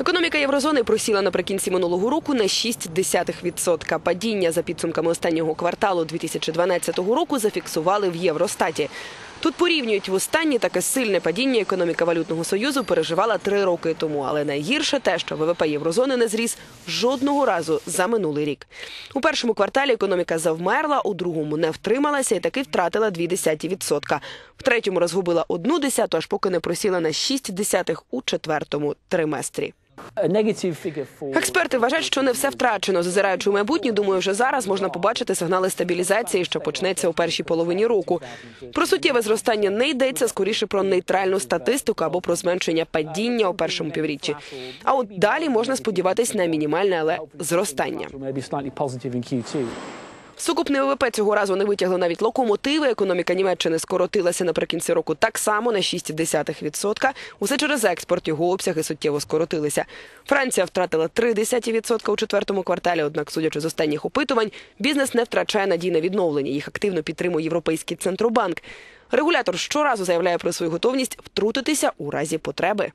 Економіка єврозони просіла наприкінці минулого року на 0,6%. Падіння за підсумками останнього кварталу 2012 року зафіксували в Євростаті. Тут порівнюють в останнє таке сильне падіння економіка валютного союзу переживала три роки тому. Але найгірше те, що ВВП єврозони не зріс жодного разу за минулий рік. У першому кварталі економіка завмерла, у другому не втрималася і таки втратила 0,2%. В третьому розгубила одну десяту, аж поки не просіла на 0,6% у четвертому триместрі. Експерти вважають, що не все втрачено. Зазираючи у майбутнє, думаю, вже зараз можна побачити сигнали стабілізації, що почнеться у першій половині року. Про суттєве зростання не йдеться скоріше про нейтральну статистику або про зменшення падіння у першому півріччі. А от далі можна сподіватись на мінімальне, але зростання. Сукупний ВВП цього разу не витягли навіть локомотиви. Економіка Німеччини скоротилася наприкінці року так само на 0,6%. Усе через експорт його обсяги суттєво скоротилися. Франція втратила 0,3% у четвертому кварталі. Однак, судячи з останніх опитувань, бізнес не втрачає надій на відновлення. Їх активно підтримує Європейський центробанк. Регулятор щоразу заявляє про свою готовність втрутитися у разі потреби.